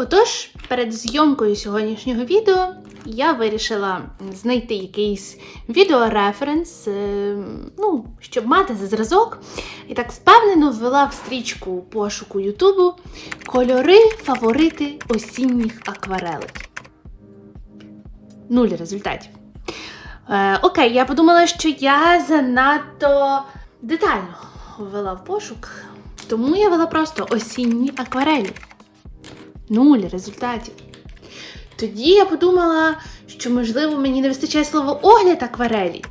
Отож, перед зйомкою сьогоднішнього відео я вирішила знайти якийсь відеореференс, е, ну, щоб мати за зразок. І так впевнено ввела в стрічку пошуку Ютубу кольори фаворити осінніх акварелей. Нуль результатів. Е, окей, я подумала, що я занадто детально ввела в пошук, тому я вела просто осінні акварелі. Нуль результатів. Тоді я подумала, що можливо мені не вистачає слова огляд акварелі.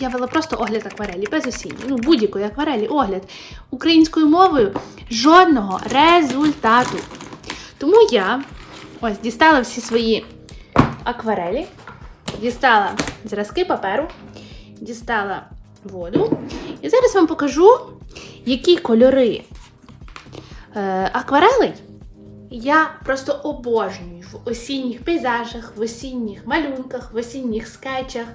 Я вела просто огляд акварелі, без осінні. Ну, будь-якої акварелі, огляд. Українською мовою жодного результату. Тому я ось дістала всі свої акварелі, дістала зразки паперу, дістала воду. І зараз вам покажу, які кольори е, акварелей я просто обожнюю в осінніх пейзажах, в осінніх малюнках, в осінніх скетчах.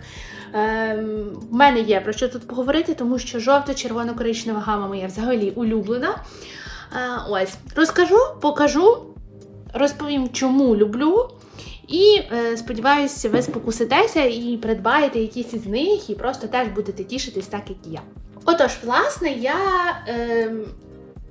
Ем, в мене є про що тут поговорити, тому що жовто-червоно-коричнева гама моя взагалі улюблена. Е, ось, розкажу, покажу, розповім, чому люблю. І е, сподіваюся, ви спокуситеся і придбаєте якісь із них, і просто теж будете тішитись так, як і я. Отож, власне, я. Е,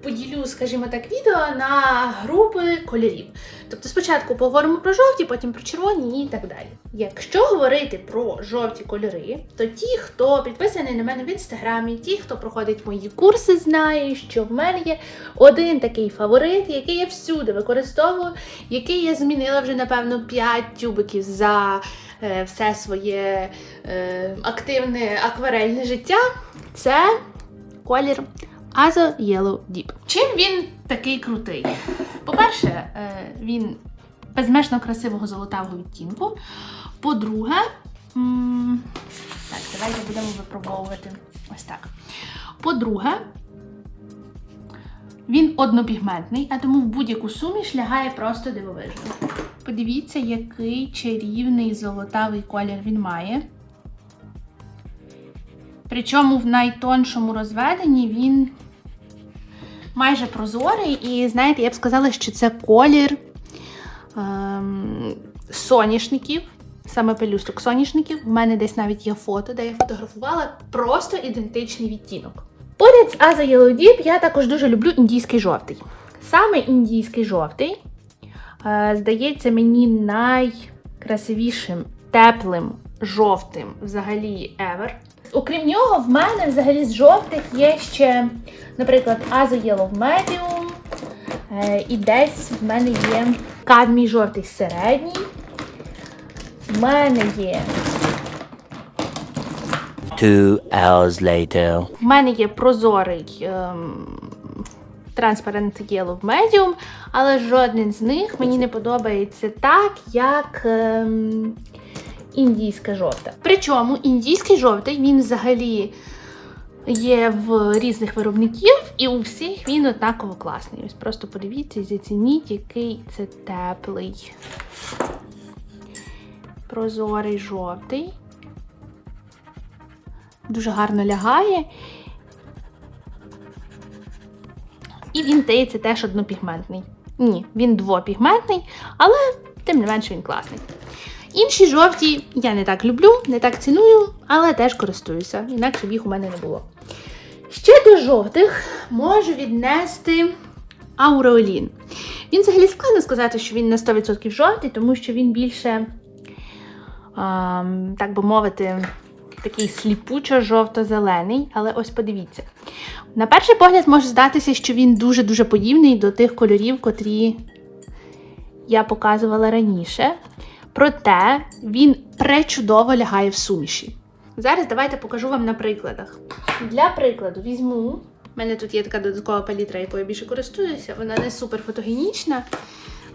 поділю, скажімо так, відео на групи кольорів. Тобто спочатку поговоримо про жовті, потім про червоні і так далі. Якщо говорити про жовті кольори, то ті, хто підписаний на мене в інстаграмі, ті, хто проходить мої курси, знають, що в мене є один такий фаворит, який я всюди використовую, який я змінила вже, напевно, 5 тюбиків за е, все своє е, активне акварельне життя. Це колір Azo Yellow Deep. Чим він такий крутий? По-перше, е, він безмежно красивого золотавого відтінку. По-друге, так, давайте будемо випробовувати ось так. По-друге, він однопігментний, а тому в будь-яку суміш лягає просто дивовижно. Подивіться, який чарівний золотавий колір він має. Причому в найтоншому розведенні він майже прозорий, і знаєте, я б сказала, що це колір ем, соняшників, саме пелюсток соняшників. У мене десь навіть є фото, де я фотографувала просто ідентичний відтінок. Поряд з Aza Yellow я також дуже люблю індійський жовтий. Саме індійський жовтий, е, здається, мені найкрасивішим, теплим, жовтим взагалі ever. Окрім нього, в мене взагалі з жовтих є ще, наприклад, Azo Yellow Medium. Е, і десь в мене є кадмій жовтий середній. В мене є. Two hours later. В мене є прозорий ем, Transparent Yellow Medium, але жоден з них мені не подобається так, як ем, індійська жовта. Причому індійський жовтий він взагалі є в різних виробників, і у всіх він однаково класний. Ось просто подивіться і зацініть, який це теплий. Прозорий жовтий. Дуже гарно лягає. І він, здається, теж однопігментний. Ні, він двопігментний, але тим не менше він класний. Інші жовті я не так люблю, не так ціную, але теж користуюся, інакше б їх у мене не було. Ще до жовтих можу віднести ауреолін. Він взагалі складно сказати, що він на 100% жовтий, тому що він більше, ем, так би мовити, такий сліпучо-жовто-зелений. Але ось подивіться. На перший погляд може здатися, що він дуже-дуже подібний до тих кольорів, котрі я показувала раніше. Проте він пречудово лягає в суміші. Зараз давайте покажу вам на прикладах. Для прикладу візьму. У мене тут є така додаткова палітра, якою я більше користуюся. Вона не супер фотогенічна.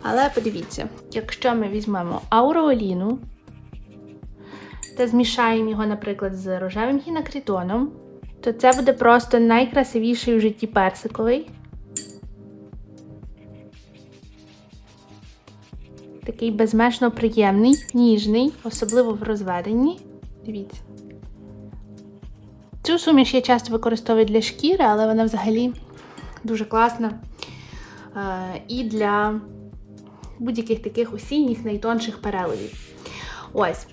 Але подивіться, якщо ми візьмемо ауреоліну та змішаємо його, наприклад, з рожевим гінакритоном, то це буде просто найкрасивіший у житті персиковий. Такий безмежно приємний, ніжний, особливо в розведенні. Дивіться. Цю суміш я часто використовую для шкіри, але вона взагалі дуже класна е, і для будь-яких таких осінніх найтонших переливів. Ось.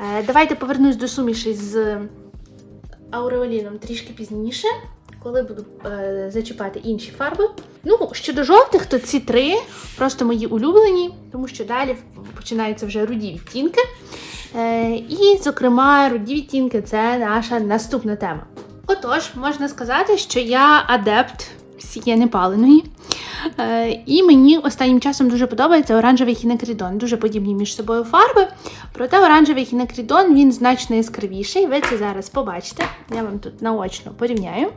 Е, давайте повернусь до суміші з ауреоліном трішки пізніше, коли буду е, зачіпати інші фарби. Ну, щодо жовтих, то ці три просто мої улюблені, тому що далі починаються вже руді відтінки. Е, і, зокрема, руді відтінки це наша наступна тема. Отож, можна сказати, що я адепт сієни паленої. Е, і мені останнім часом дуже подобається оранжевий хінекрідон. Дуже подібні між собою фарби. Проте оранжевий хінекрідон він значно яскравіший. Ви це зараз побачите. Я вам тут наочно порівняю.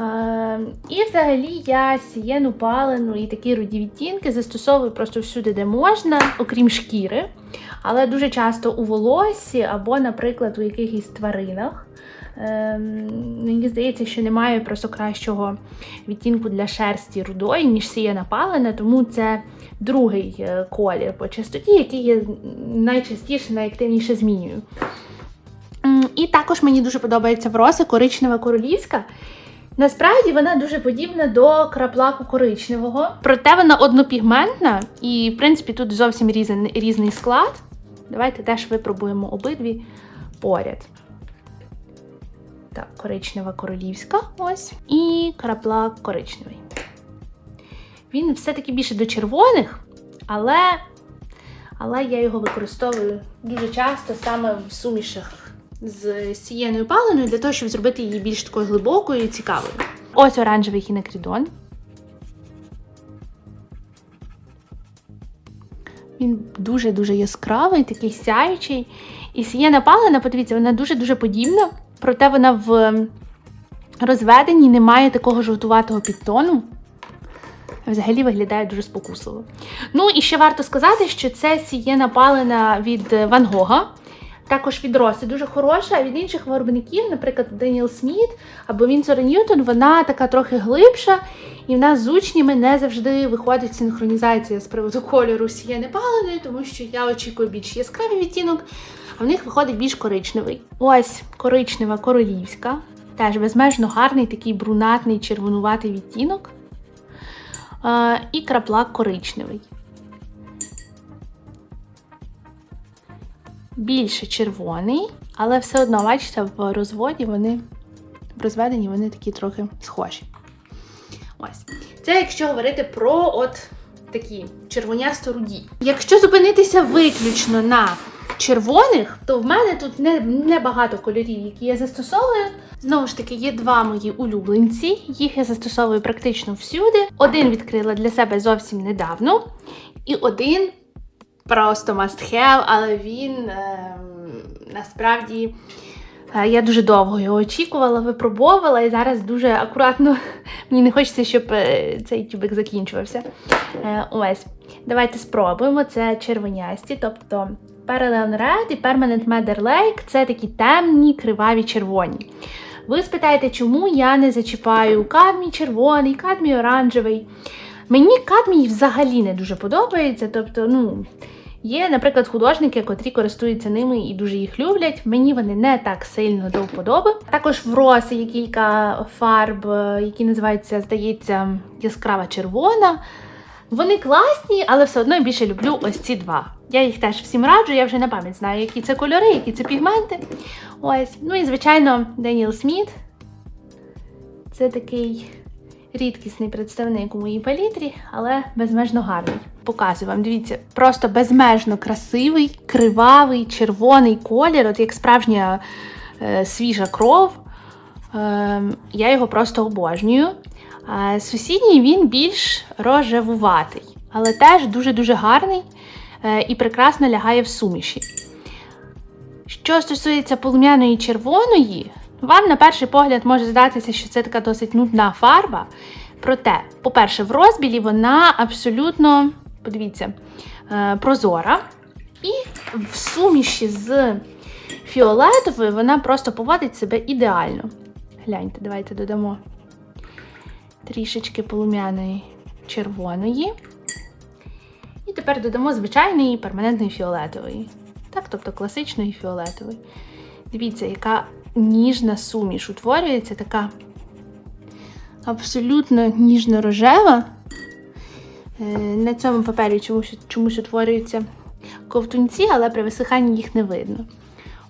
Е, і взагалі я сієну палену і такі руді відтінки застосовую просто всюди, де можна, окрім шкіри. Але дуже часто у волоссі або, наприклад, у якихось тваринах. Ем, мені здається, що немає просто кращого відтінку для шерсті рудої, ніж сіяна палена, тому це другий е, колір по частоті, який я найчастіше, найактивніше змінюю. І також мені дуже подобається вроса коричнева королівська. Насправді вона дуже подібна до краплаку коричневого, проте вона однопігментна, і, в принципі, тут зовсім різний, різний склад. Давайте теж випробуємо обидві поряд. Так, коричнева королівська, ось. І краплак коричневий. Він все-таки більше до червоних, але, але я його використовую дуже часто саме в сумішах з сієною паленою для того, щоб зробити її більш такою глибокою і цікавою. Ось оранжевий хінекрідон. Він дуже-дуже яскравий, такий сяючий. І сієна палена, подивіться, вона дуже-дуже подібна, проте вона в розведенні не має такого жовтуватого підтону. Взагалі виглядає дуже спокусливо. Ну і ще варто сказати, що це сієна палена від Ван Гога. Також від Роси дуже хороша, а від інших виробників, наприклад, Деніел Сміт або Вінсор Ньютон, вона така трохи глибша, і в нас з учнями не завжди виходить синхронізація з приводу кольору сієни паленої, тому що я очікую більш яскравий відтінок, а в них виходить більш коричневий. Ось коричнева королівська, теж безмежно гарний, такий брунатний червонуватий відтінок. Е, і краплак коричневий. Більше червоний, але все одно, бачите, в розводі вони в розведенні вони такі трохи схожі. Ось. Це якщо говорити про от такі червонясто руді. Якщо зупинитися виключно на червоних, то в мене тут не, не кольорів, які я застосовую. Знову ж таки, є два мої улюбленці. Їх я застосовую практично всюди. Один відкрила для себе зовсім недавно, і один просто must have, але він е, насправді. е, Я дуже довго його очікувала, випробовувала і зараз дуже акуратно. Мені не хочеться, щоб е, цей тюбик закінчувався. Е, Ось, давайте спробуємо. Це червонясті, тобто Parallel Red і Permanent Madder Lake це такі темні, криваві червоні. Ви спитаєте, чому я не зачіпаю кадмій червоний, кадмій оранжевий. Мені кадмій взагалі не дуже подобається. Тобто, ну, є, наприклад, художники, котрі користуються ними і дуже їх люблять. Мені вони не так сильно до вподоби. Також в Роси є кілька фарб, е, які називаються, здається, яскрава червона. Вони класні, але все одно я більше люблю ось ці два. Я їх теж всім раджу, я вже на пам'ять знаю, які це кольори, які це пігменти. Ось. Ну і, звичайно, Деніел Сміт. Це такий рідкісний представник у моїй палітрі, але безмежно гарний. Показую вам, дивіться, просто безмежно красивий, кривавий, червоний колір, от як справжня е, свіжа кров. Е, я його просто обожнюю. А сусідній він більш рожевуватий, але теж дуже-дуже гарний е, і прекрасно лягає в суміші. Що стосується полум'яної червоної, вам на перший погляд може здатися, що це така досить нудна фарба. Проте, по-перше, в розбілі вона абсолютно, подивіться, е, прозора. І в суміші з фіолетовою вона просто поводить себе ідеально. Гляньте, давайте додамо трішечки полум'яної червоної. І тепер додамо звичайної перманентної фіолетової. Так, тобто класичної фіолетової. Дивіться, яка ніжна суміш утворюється, така абсолютно ніжно-рожева. Е, На цьому папері чомусь, чомусь утворюються ковтунці, але при висиханні їх не видно.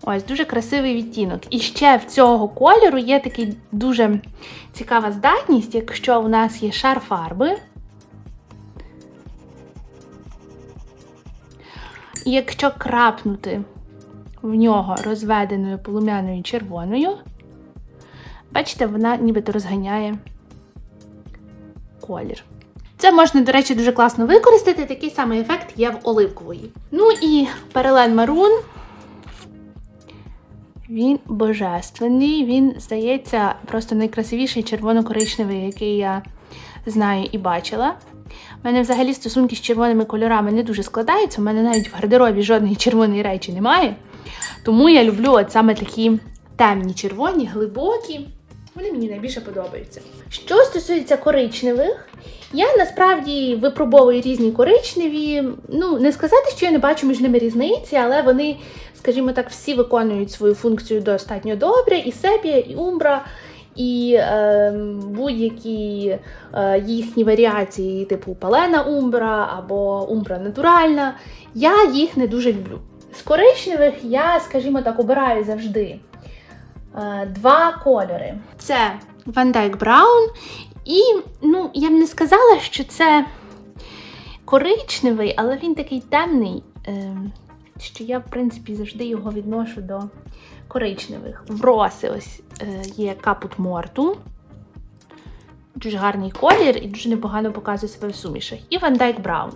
Ось дуже красивий відтінок. І ще в цього кольору є такий дуже цікава здатність, якщо у нас є шар фарби. І якщо крапнути в нього розведеною полум'яною червоною, бачите, вона нібито розганяє колір. Це можна, до речі, дуже класно використати. Такий самий ефект є в оливкової. Ну і Перелен Марун. Він божественний, він, здається, просто найкрасивіший червоно-коричневий, який я знаю і бачила. У мене взагалі стосунки з червоними кольорами не дуже складаються. У мене навіть в гардеробі жодної червоної речі немає. Тому я люблю от саме такі темні червоні, глибокі. Вони мені найбільше подобаються. Що стосується коричневих, я насправді випробовую різні коричневі. Ну, не сказати, що я не бачу між ними різниці, але вони, скажімо так, всі виконують свою функцію достатньо добре. І сепія, і умбра, і е, будь-які е, їхні варіації, типу палена умбра або умбра натуральна. Я їх не дуже люблю. З коричневих я, скажімо так, обираю завжди е, два кольори. Це Van Dyke Brown і, ну, я б не сказала, що це коричневий, але він такий темний, е, що я, в принципі, завжди його відношу до коричневих. В роси ось е, є Caput Mortu. Дуже гарний колір і дуже непогано показує себе в сумішах. І Van Dyke Brown.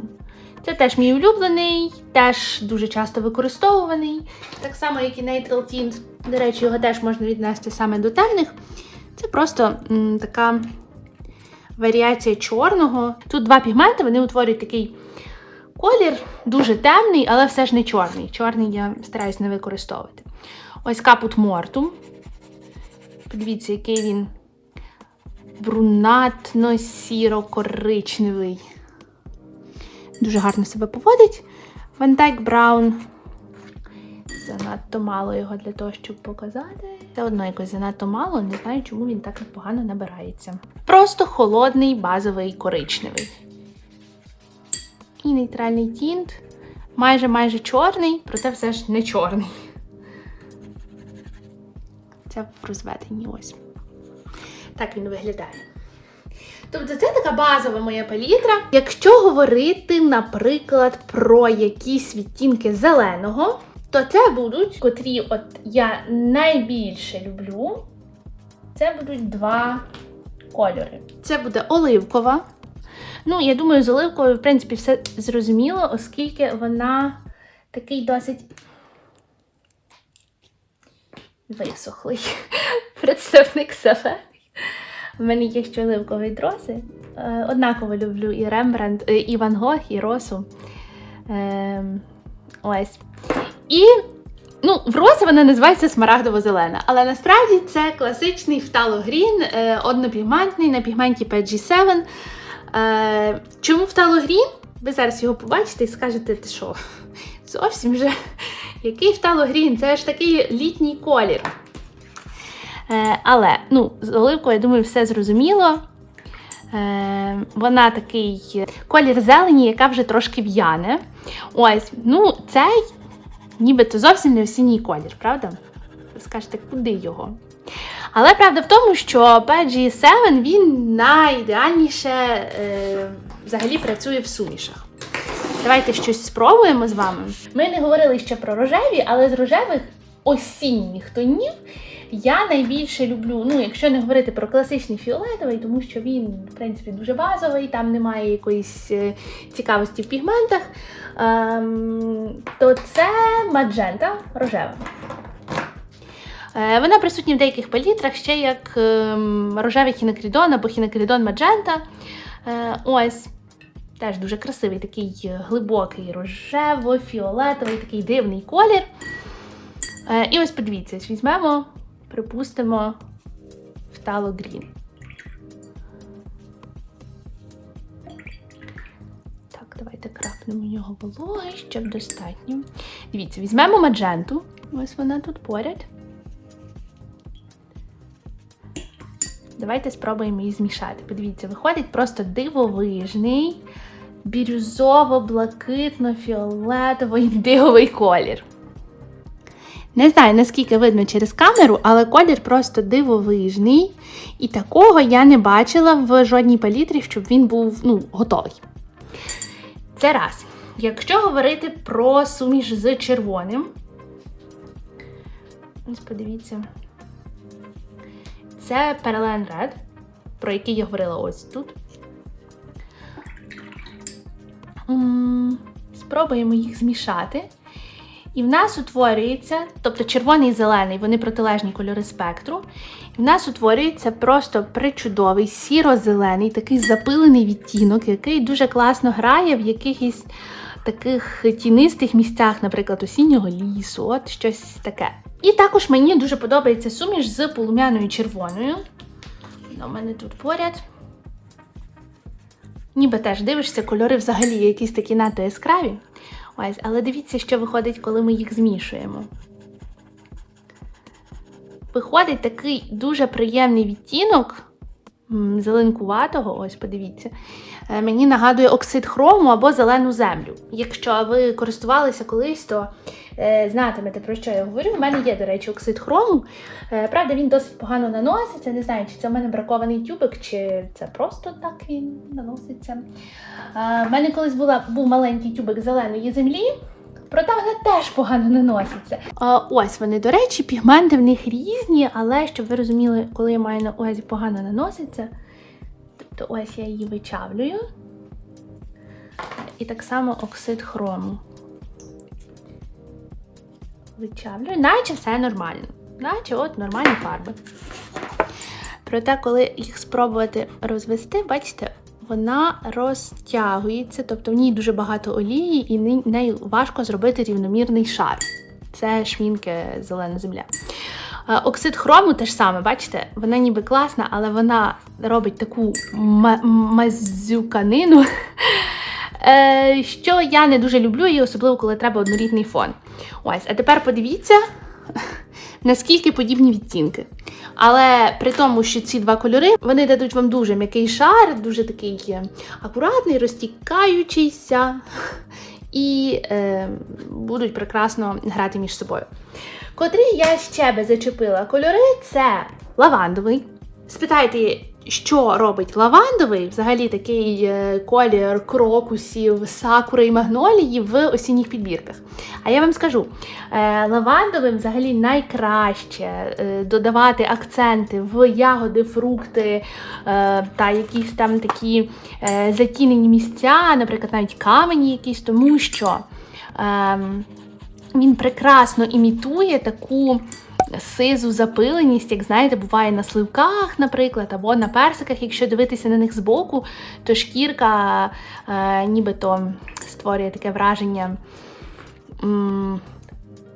Це теж мій улюблений, теж дуже часто використовуваний. Так само, як і Neutral Tint. До речі, його теж можна віднести саме до темних. Це просто м, така варіація чорного. Тут два пігменти, вони утворюють такий колір, дуже темний, але все ж не чорний. Чорний я стараюсь не використовувати. Ось капут мортум. Подивіться, який він брунатно-сіро-коричневий. Дуже гарно себе поводить. Dyke Brown. Занадто мало його для того, щоб показати. Все одно якось занадто мало, не знаю, чому він так погано набирається. Просто холодний базовий коричневий. І нейтральний тінт. Майже майже чорний, проте все ж не чорний. Це в розведенні ось. Так він виглядає. Тобто це така базова моя палітра. Якщо говорити, наприклад, про якісь відтінки зеленого, то це будуть, котрі от я найбільше люблю. Це будуть два кольори. Це буде оливкова. Ну, я думаю, з оливковою, в принципі, все зрозуміло, оскільки вона такий досить висохлий представник зелений. У мене є ще оливкові дроси. Е, Однаково люблю і Рембрандт, е, і Ван Гог, і Росу. Ем, ось. І ну, в Роси вона називається смарагдово-зелена, але насправді це класичний фталогрін, е, однопігментний на пігменті PG7. Е, чому фталогрін? Ви зараз його побачите і скажете, ти що? Зовсім вже який фталогрін? Це ж такий літній колір. Але ну, з оливкою, я думаю, все зрозуміло. Е, вона такий колір зелені, яка вже трошки в'яне. Ось, ну, цей нібито зовсім не осінній колір, правда? Скажете, куди його? Але правда в тому, що PG7 він найідеальніше е, взагалі працює в сумішах. Давайте щось спробуємо з вами. Ми не говорили ще про рожеві, але з рожевих осінніх тонів я найбільше люблю, ну, якщо не говорити про класичний фіолетовий, тому що він, в принципі, дуже базовий, там немає якоїсь е, цікавості в пігментах, ем, то це маджента рожева. Е, Вона присутня в деяких палітрах, ще як ем, рожевий хінокрідон або хінокрідон маджента. Е, Ось. Теж дуже красивий, такий глибокий рожево-фіолетовий, такий дивний колір. І ось подивіться, візьмемо, припустимо, Фтало Грін. Так, давайте крапнемо в нього вологи, щоб достатньо. Дивіться, візьмемо мадженту. Ось вона тут поряд. Давайте спробуємо її змішати. Подивіться, виходить просто дивовижний, бірюзово-блакитно-фіолетово-індиговий колір. Не знаю, наскільки видно через камеру, але колір просто дивовижний. І такого я не бачила в жодній палітрі, щоб він був ну, готовий. Це раз. Якщо говорити про суміш з червоним, ось подивіться. Це Parallel Red, про який я говорила ось тут. Спробуємо їх змішати. І в нас утворюється, тобто червоний і зелений, вони протилежні кольори спектру. І в нас утворюється просто причудовий сіро-зелений, такий запилений відтінок, який дуже класно грає в якихось таких тінистих місцях, наприклад, осіннього лісу, от щось таке. І також мені дуже подобається суміш з полум'яною червоною. У мене тут поряд. Ніби теж дивишся, кольори взагалі якісь такі надто яскраві. Ось, але дивіться, що виходить, коли ми їх змішуємо. Виходить такий дуже приємний відтінок зеленкуватого, ось подивіться. Е, Мені нагадує оксид хрому або зелену землю. Якщо ви користувалися колись, то е, знатимете, про що я говорю. У мене є, до речі, оксид хрому. Е, правда, він досить погано наноситься. Не знаю, чи це в мене бракований тюбик, чи це просто так він наноситься. В мене колись була, був маленький тюбик зеленої землі. Проте вона теж погано наноситься. А, ось вони, до речі, пігменти в них різні, але щоб ви розуміли, коли я маю на увазі погано наноситься, тобто ось я її вичавлюю. І так само оксид хрому. Вичавлюю, наче все нормально. Наче от нормальні фарби. Проте, коли їх спробувати розвести, бачите, вона розтягується, тобто в ній дуже багато олії, і нею важко зробити рівномірний шар. Це шмінки зелена земля. Оксид хрому теж саме, бачите, вона ніби класна, але вона робить таку ма- мазюканину, е, що я не дуже люблю, і особливо коли треба однорідний фон. Ось, а тепер подивіться, наскільки подібні відтінки. Але при тому, що ці два кольори вони дадуть вам дуже м'який шар, дуже такий е, акуратний, розтікаючийся, і е, будуть прекрасно грати між собою. Котрі я ще би зачепила кольори, це лавандовий. Спитайте, що робить лавандовий, взагалі такий е, колір крокусів, сакури і магнолії в осінніх підбірках. А я вам скажу, е, лавандовим взагалі найкраще е, додавати акценти в ягоди, фрукти та якісь там такі затінені місця, наприклад, навіть камені якісь, тому що. ем, він прекрасно імітує таку сизу запиленість, як знаєте, буває на сливках, наприклад, або на персиках. Якщо дивитися на них збоку, то шкірка е, нібито створює таке враження. м,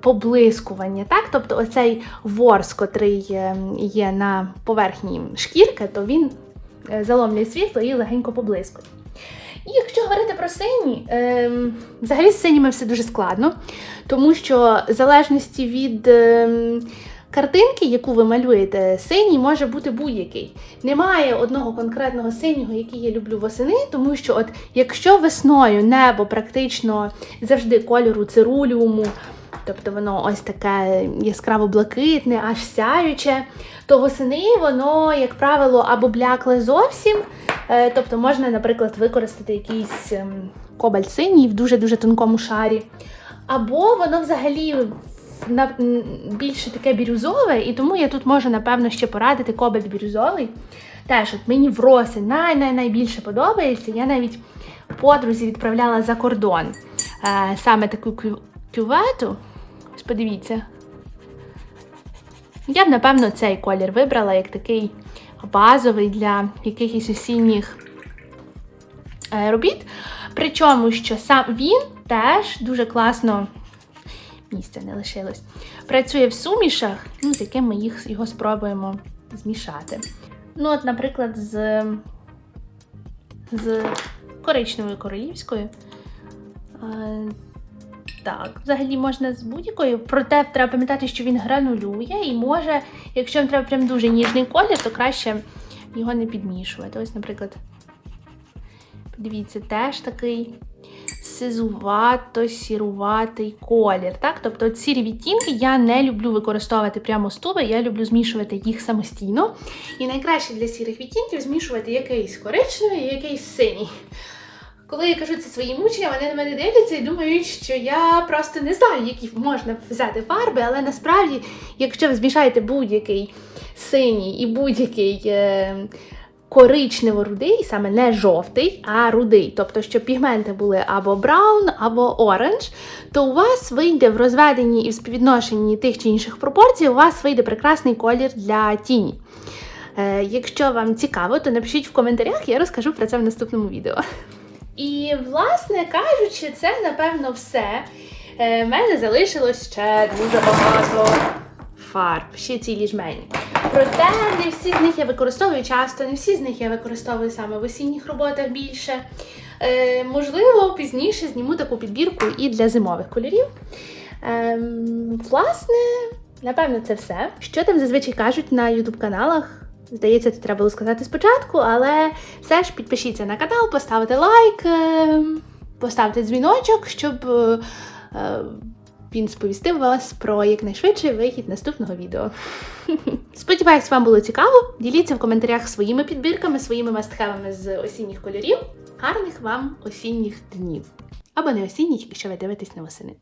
Поблискування, так? Тобто оцей ворс, котрий е, є на поверхні шкірки, то він е, заломлює світло і легенько поблискує. І якщо говорити про сині, ем, взагалі з синіми все дуже складно, тому що в залежності від ем, картинки, яку ви малюєте, синій може бути будь-який. Немає одного конкретного синього, який я люблю восени, тому що от якщо весною небо практично завжди кольору цируліуму, тобто воно ось таке яскраво блакитне, аж сяюче, то восени воно, як правило, або блякле зовсім. Е, Тобто можна, наприклад, використати якийсь ем, кобальт синій в дуже-дуже тонкому шарі. Або воно взагалі на, більше таке бірюзове, і тому я тут можу, напевно, ще порадити кобальт бірюзовий. Теж от мені в роси най-най-найбільше подобається. Я навіть подрузі відправляла за кордон е, саме таку кю- кювету. Ось подивіться. Я б, напевно, цей колір вибрала як такий базовий для якихось осінніх е, робіт. Причому, що сам він теж дуже класно місця не лишилось. Працює в сумішах, ну, з яким ми їх, його спробуємо змішати. Ну, от, наприклад, з, з коричневою королівською. Е, так, взагалі можна з будь-якою, проте треба пам'ятати, що він гранулює, і може, якщо вам треба прям дуже ніжний колір, то краще його не підмішувати. Ось, наприклад, Дивіться, теж такий сизувато-сіруватий колір. Так? Тобто сірі відтінки я не люблю використовувати прямо з туби, я люблю змішувати їх самостійно. І найкраще для сірих відтінків змішувати якийсь коричневий і якийсь синій. Коли я кажу це своїм учням, вони на мене дивляться і думають, що я просто не знаю, які можна взяти фарби, але насправді, якщо ви змішаєте будь-який синій і будь-який е, коричнево-рудий, саме не жовтий, а рудий, тобто, щоб пігменти були або браун, або оранж, то у вас вийде в розведенні і в співвідношенні тих чи інших пропорцій, у вас вийде прекрасний колір для тіні. Е, якщо вам цікаво, то напишіть в коментарях, я розкажу про це в наступному відео. І, власне кажучи, це напевно все. Е, мене залишилось ще дуже багато фарб, ще цілі жмені. Проте не всі з них я використовую часто, не всі з них я використовую саме в осінніх роботах більше. Е, можливо, пізніше зніму таку підбірку і для зимових кольорів. Ем, власне, напевно, це все. Що там зазвичай кажуть на YouTube каналах? Здається, це треба було сказати спочатку, але все ж підпишіться на канал, поставте лайк, е, поставте дзвіночок, щоб е, е, він сповістив вас про якнайшвидший вихід наступного відео. Сподіваюсь, вам було цікаво. Діліться в коментарях своїми підбірками, своїми мастхевами з осінніх кольорів. Гарних вам осінніх днів! Або не осінніх, якщо ви дивитесь на восени.